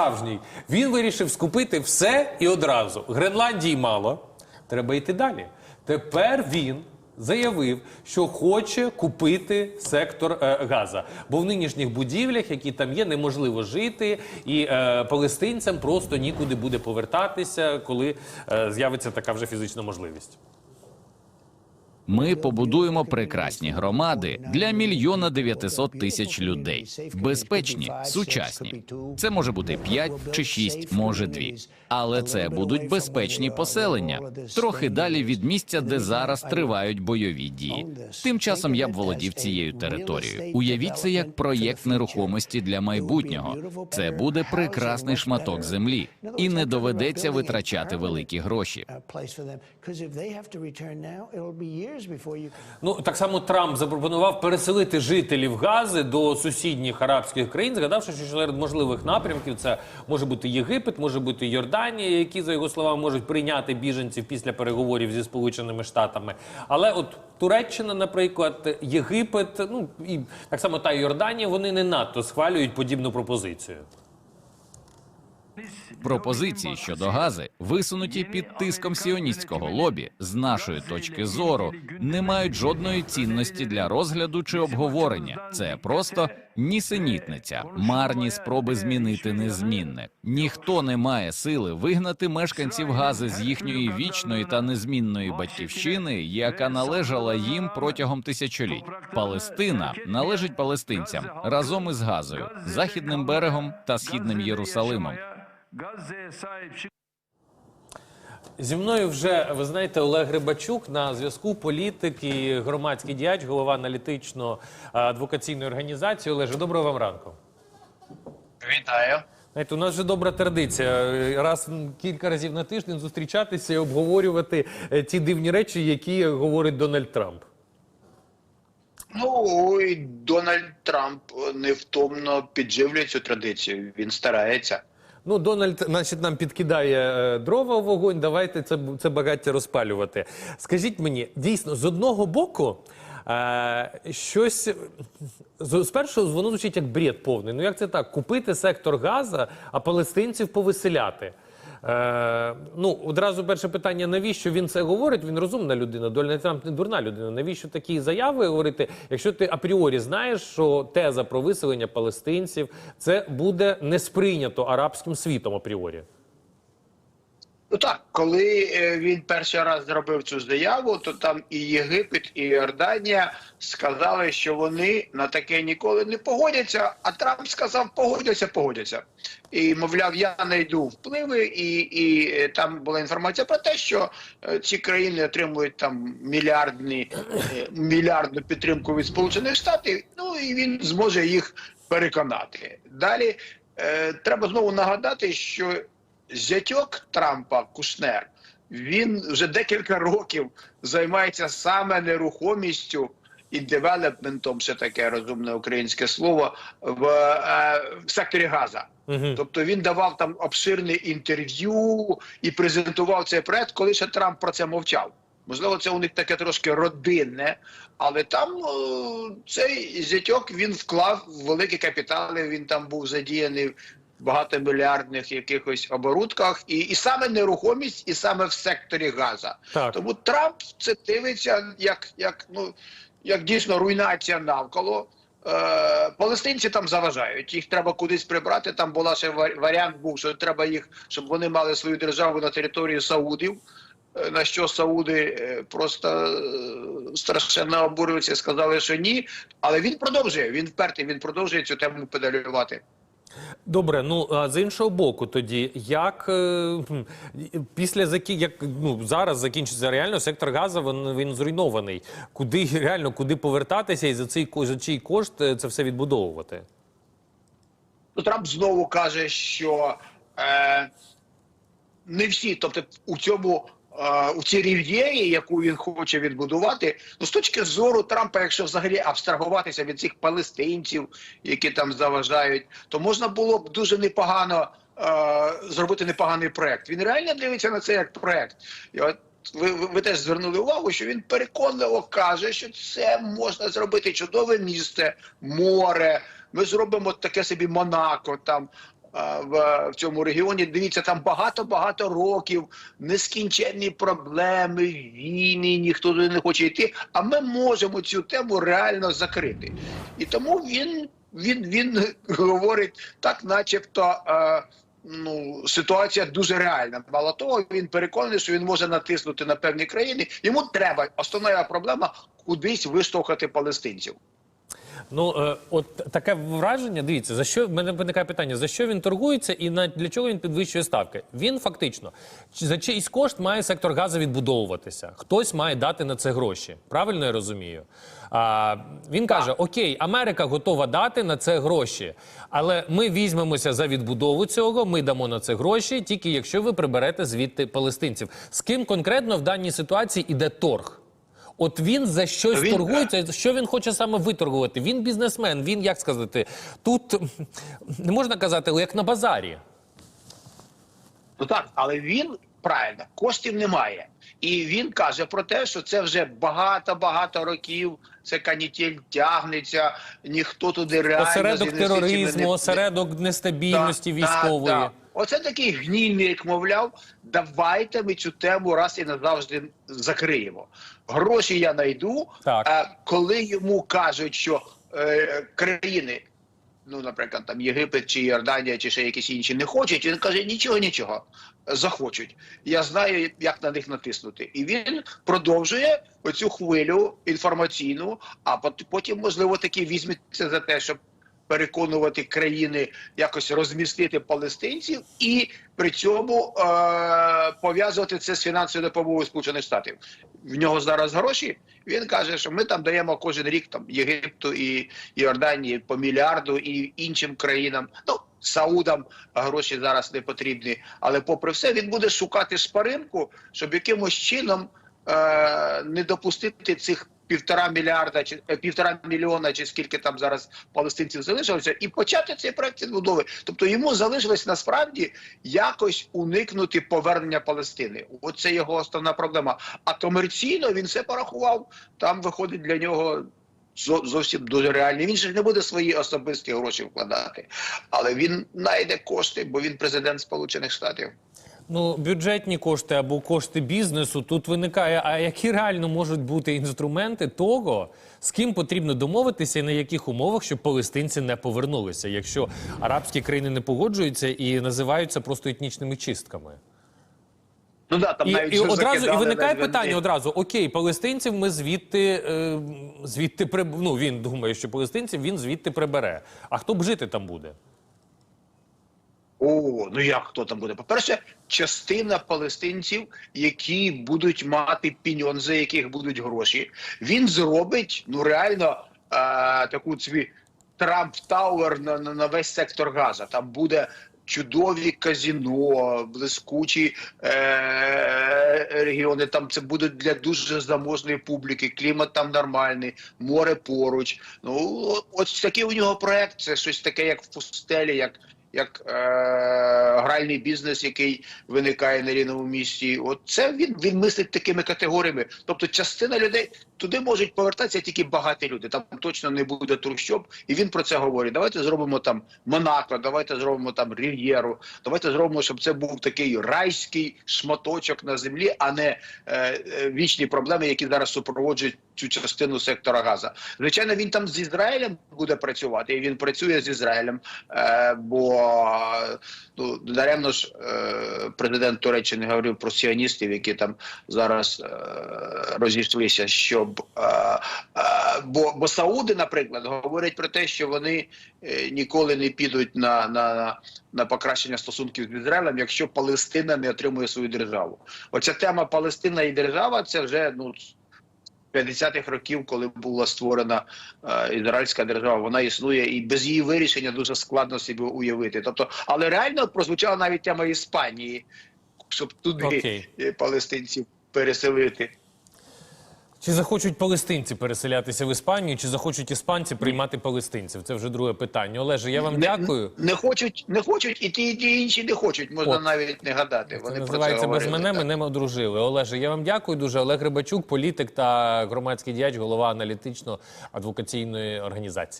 справжній. Він вирішив скупити все і одразу. Гренландії мало. Треба йти далі. Тепер він заявив, що хоче купити сектор е, Газа. Бо в нинішніх будівлях, які там є, неможливо жити, і е, палестинцям просто нікуди буде повертатися, коли е, з'явиться така вже фізична можливість. Ми побудуємо прекрасні громади для мільйона дев'ятисот тисяч людей. Безпечні, сучасні. Це може бути п'ять чи шість, може дві. Але це будуть безпечні поселення, трохи далі від місця, де зараз тривають бойові дії. Тим часом я б володів цією територією. Уявіть це як проєкт нерухомості для майбутнього. Це буде прекрасний шматок землі, і не доведеться витрачати великі гроші. Ну так само Трамп запропонував переселити жителів Гази до сусідніх арабських країн, згадавши, що серед можливих напрямків це може бути Єгипет, може бути Йорданія, які за його словами можуть прийняти біженців після переговорів зі Сполученими Штатами. Але от Туреччина, наприклад, Єгипет, ну і так само та Йорданія, вони не надто схвалюють подібну пропозицію. Пропозиції щодо гази, висунуті під тиском сіоністського лобі, з нашої точки зору, не мають жодної цінності для розгляду чи обговорення. Це просто нісенітниця, марні спроби змінити незмінне. Ніхто не має сили вигнати мешканців гази з їхньої вічної та незмінної батьківщини, яка належала їм протягом тисячоліть. Палестина належить палестинцям разом із Газою, західним берегом та східним Єрусалимом. Зі мною вже ви знаєте Олег Рибачук на зв'язку політик і громадський діяч, голова аналітично адвокаційної організації. Олеже, доброго вам ранку. Вітаю. Знаєте, у нас вже добра традиція е, раз кілька разів на тиждень зустрічатися і обговорювати е, ті дивні речі, які говорить Дональд Трамп. Ну і Дональд Трамп невтомно підживлює цю традицію. Він старається. Ну, Дональд, значить, нам підкидає е, дрова в вогонь. Давайте це, це багаття розпалювати. Скажіть мені, дійсно, з одного боку, е, щось спершу воно звучить як бред повний. Ну як це так? Купити сектор Газа, а палестинців повеселяти. Е, ну, одразу перше питання: навіщо він це говорить? Він розумна людина. Дональд Трамп не дурна людина. Навіщо такі заяви говорити? Якщо ти апріорі знаєш, що теза про виселення палестинців це буде не сприйнято арабським світом апріорі. Ну так, коли е, він перший раз зробив цю заяву, то там і Єгипет, і Йорданія сказали, що вони на таке ніколи не погодяться. А Трамп сказав, погодяться, погодяться. І мовляв, я знайду впливи, і, і е, там була інформація про те, що е, ці країни отримують там мільярдні мільярдну підтримку від Сполучених Штатів. Ну і він зможе їх переконати. Далі е, треба знову нагадати, що зятьок Трампа Кушнер, він вже декілька років займається саме нерухомістю і девелопментом, ще таке розумне українське слово, в, е, в секторі Газа. Мгм. Тобто він давав там обширне інтерв'ю і презентував цей проект, коли ще Трамп про це мовчав. Можливо, це у них таке трошки родинне, але там о, цей зятьок він вклав великі капітали. Він там був задіяний багатомільярдних якихось оборудках, і, і саме нерухомість, і саме в секторі Газа. Так. Тому Трамп це дивиться як, як, ну, як дійсно руйнація навколо. Е, палестинці там заважають, їх треба кудись прибрати. Там була ще варіант був, що треба їх, щоб вони мали свою державу на території Саудів. Е, На що Сауди е, просто е, страшенно обурюються, сказали, що ні. Але він продовжує. Він впертий, він продовжує цю тему педалювати. Добре, ну а з іншого боку, тоді як е, після закі... як ну зараз закінчиться реально сектор Газа, він, він зруйнований. Куди реально куди повертатися і за цей за чий кошт е, це все відбудовувати? Ну, Трамп знову каже, що е, не всі, тобто у цьому. У цій рів'єрі, яку він хоче відбудувати, ну з точки зору Трампа, якщо взагалі абстрагуватися від цих палестинців, які там заважають, то можна було б дуже непогано е, зробити непоганий проект. Він реально дивиться на це як проект. І от ви, ви, ви теж звернули увагу, що він переконливо каже, що це можна зробити чудове місце, море. Ми зробимо таке собі Монако там. А, в, в цьому регіоні. Дивіться, там багато-багато років, нескінченні проблеми, війни, ніхто туди не хоче йти. А ми можемо цю тему реально закрити. І тому він, він, він говорить так, начебто. Е, Ну, ситуація дуже реальна. Мало того, він переконаний, що він може натиснути на певні країни. Йому треба основна проблема кудись виштовхати палестинців. Ну е, от таке враження. Дивіться, за що в мене виникає питання: за що він торгується і на для чого він підвищує ставки? Він фактично за чийсь кошт має сектор газу відбудовуватися. Хтось має дати на це гроші. Правильно я розумію? А, він каже: Окей, Америка готова дати на це гроші, але ми візьмемося за відбудову цього. Ми дамо на це гроші, тільки якщо ви приберете звідти палестинців. З ким конкретно в даній ситуації іде торг? От він за щось Він- торгується. Що він хоче саме виторгувати? Він бізнесмен. Він як сказати, тут не можна казати, як на базарі. Ну так, але він правильно коштів немає, і він каже про те, що це вже багато-багато років. Це канітель тягнеться, ніхто туди реально осередок тероризму, не- осередок нестабільності Так, так, військової. так. Оце такий гнільник, мовляв, давайте ми цю тему раз і назавжди закриємо. Гроші я найду. Так. А коли йому кажуть, що е, країни, ну, наприклад, там Єгипет чи Йорданія, чи ще якісь інші не хочуть, він каже: нічого, нічого, захочуть. Я знаю, як на них натиснути. І він продовжує оцю хвилю інформаційну, а потім, можливо, таки візьметься за те, щоб переконувати країни якось розмістити палестинців і при цьому е- пов'язувати це з фінансовою допомогою Сполучених Штатів. В нього зараз гроші. Він каже, що ми там даємо кожен рік там Єгипту і Йорданії по мільярду і іншим країнам. Ну Саудам гроші зараз не потрібні, але попри все він буде шукати шпаринку, щоб якимось чином е- не допустити цих півтора мільярда чи е, півтора мільйона, чи скільки там зараз палестинців залишилося, і почати цей проект відбудови. Тобто йому залишилось насправді якось уникнути повернення Палестини. Оце його основна проблема. А комерційно він все порахував. Там виходить для нього. Зовсім дуже реальний. Він ж не буде свої особисті гроші вкладати, але він знайде кошти, бо він президент Сполучених Штатів. Ну, бюджетні кошти або кошти бізнесу. Тут виникає, а які реально можуть бути інструменти того, з ким потрібно домовитися і на яких умовах, щоб палестинці не повернулися, якщо арабські країни не погоджуються і називаються просто етнічними чистками. Ну да, там І, навіть і одразу і виникає навіть питання одразу: окей, палестинців ми звідти е, звідти приб... ну, він думає, що палестинців він звідти прибере. А хто б жити там буде? О, ну як хто там буде? По-перше, частина палестинців, які будуть мати піньон, за яких будуть гроші, він зробить ну реально е, таку свій Трамп Тауер на, на, на весь сектор Газа. Там буде. Чудові казіно, блискучі е- регіони. Там це буде для дуже заможної публіки. Клімат там нормальний, море поруч. Ну ось такий у нього проект. Це щось таке, як в пустелі, як як е, гральний бізнес, який виникає на рівному місці. От це він, він мислить такими категоріями. Тобто, частина людей туди можуть повертатися тільки багаті люди. Там точно не буде трущоб, і він про це говорить. Давайте зробимо там Монако, давайте зробимо там Рів'єру. Давайте зробимо, щоб це був такий райський шматочок на землі, а не е, е, вічні проблеми, які зараз супроводжують цю частину сектора Газа. Звичайно, він там з Ізраїлем буде працювати, і він працює з Ізраїлем, е, бо ну даремно ж е, президент Туреччини говорив про сіоністів, які там зараз е, розійшлися, щоб е, е, бо, бо Сауди, наприклад, говорять про те, що вони е, ніколи не підуть на, на, на покращення стосунків з Ізраїлем, якщо Палестина не отримує свою державу. Оця тема Палестина і держава це вже ну. 50-х років, коли була створена е, ізраїльська держава, вона існує і без її вирішення дуже складно собі уявити. Тобто, але реально прозвучала навіть тема Іспанії, щоб туди Окей. е, палестинців переселити. Чи захочуть палестинці переселятися в Іспанію, чи захочуть іспанці приймати палестинців? Це вже друге питання. Олеже, я вам Не- дякую. Не, хочуть, не хочуть, і ті, і ті інші не хочуть. Можна От. навіть не гадати. Це Вони про це без мене. так. Мене одружили. Олеже, я вам дякую дуже. Олег Рибачук, політик та громадський діяч, голова аналітично-адвокаційної організації.